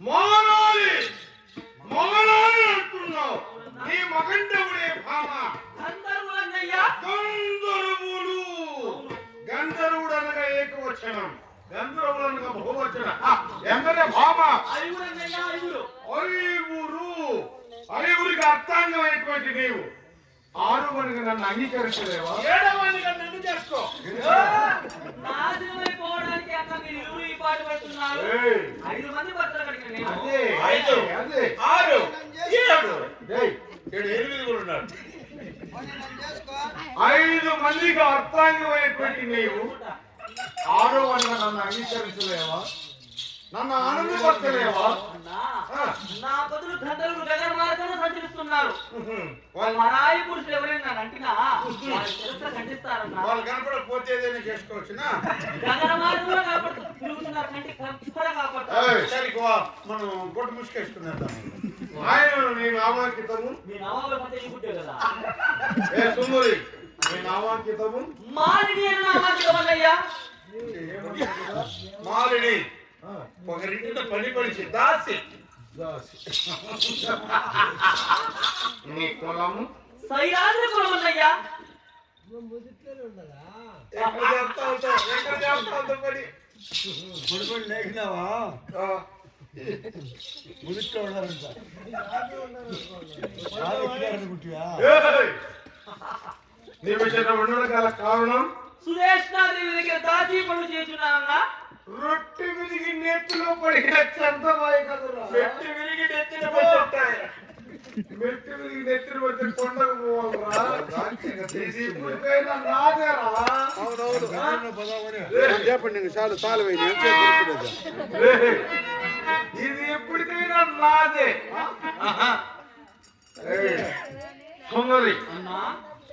మగనాలి మగనాలి అంటున్నావు. నీ మగంటవుడే భామ. గంధర్వులు గంధర్వుడు అనగా ఏకవచనం. గంధర్వులు అనగా బహువచనం ఎందరే భామ. ఐగురు ఐవురు ఐవురికి అర్థాంగమైనటువంటి నీవు. ఆరు వరకు నన్ను అంగీకరించలేవా? ఏడవనిగా నన్ను చేసుకో? నాశనమైపోవడానికి అక్క మీరు ఇరువురు ఈ పాట పడుతున్నారు. ఐదు మంది భర్తలు కడిగిన నేను. అదే ఐదు. అదే ఆరు. ఏడు. ఏయ్, ఏడు ఎనిమిది కూడా ఉన్నారు. ఐదు మందికి అర్థాంగమైనటువంటి నీవు. ఆరో వరకు నన్ను అంగీకరించలేవా? నన్ను ఆనందపరచలేవా. నా బదులు గంధర్వులు గగన మార్గంలో సంచరిస్తున్నారు. వాళ్ళ పురుషులు ఎవరైనా అంటినా? వాళ్ళ చరిత్ర ఖండిస్తారన్నా. వాళ్ళు కనపడకపోతే ఏదైనా చేసుకోవచ్చునా? గగన మార్గంలో తిరుగుతున్నారు కంటి కాపాడుతారు. సరే మనం గొడ్డు ముసుకేసుకునేద్దాం. ఆయన నీ నామాంకితము. మీ నవాబుల మధ్య ఈ గుడ్డే కదా? ఏ సుందరి నీ నామాంకితము. మాలిని అని నామాంకితం అన్నయ్యా. మాలిని. ఒకరింటిన పని పడిచి దాసి. నీ కులము కులం లేకినావా ముదిట్లో ఉండడం గల కారణం? సురేష్ణాదేవి దగ్గర దాచి పనులు చేస్తున్నానన్నా రొట్టె విరిగి నెత్తిలో పడిన చందమాయ కదరా పెట్టి విరిగి నెత్తిన పడ్డాయి మెట్టి విరిగి నెత్తిన పడితే కొండకు పోవాలరా ఇది ఇప్పటికైనా నాదేరా చెప్పండి ఇంక చాలు చాలు పోయి ఏయ్! ఇది ఎప్పటికైనా నాదే ఏయ్! సుందరి అన్నా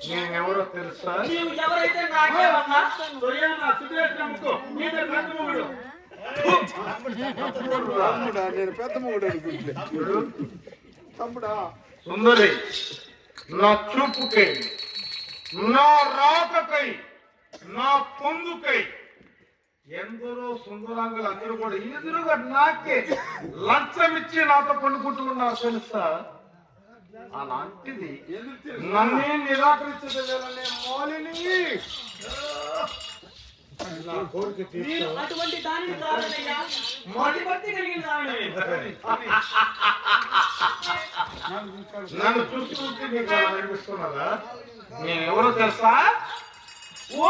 నేనెవరో తెలుసా? నీవు ఎవరైతే నాకేమన్నా తమ్ముడా నేను పెద్ద మొగుడు అనుకుంటే తమ్ముడా. సుందరి నా చూపుకై నా రాకకై నా పొందుకై ఎందరో సుందరాంగులు అందరూ కూడా ఎదురుగా నాకే లంచం ఇచ్చి నాతో పండుకుంటున్నారు తెలుసా? అలాంటిది నన్నే నిరాకరించదలనే మౌలిని? అటువంటి దానిని కలిగిన నన్ను అనిపిస్తున్నదా? నేను ఎవరో తెలుసా? ఓ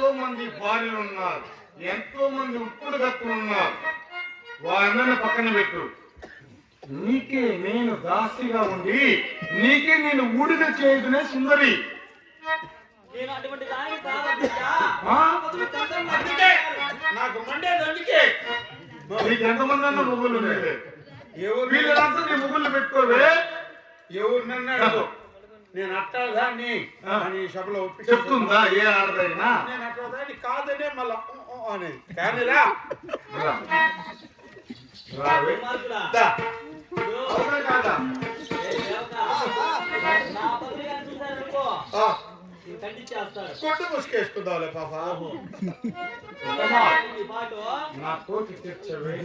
మంది భార్యలు ఉన్నారు. ఎంతో మంది ఉప్పుడు కత్తులు ఉన్నారు. వారిని పక్కన పెట్టు. నీకే నేను దాసిగా ఉండి నీకే నేను ఊడిగ చేయదునే సుందరి. నాకు నీకు ఎంతమంది అన్న ముగ్గులు వీళ్ళంతా నీ ముగ్గులు పెట్టుకోవే. ఎవరు నన్ను నేను అట్టాదాన్ని అని సభలో చెప్తుందా? ఏ ఆడదైనా నేను అట్టాదాన్ని కాదనే మళ్ళా అనేది. కానీ రా. రా. రావే. దుర్మార్గుడా. దా. ఇదిగో, అవునా కాదా? ఏ దేవత, నా పత్రిక చూశారనుకో ఆ, నీకు ఖండించేస్తాడు కొట్టు ముసుకేసుకుందాంలే పాప. నా కోటి తెచ్చవే.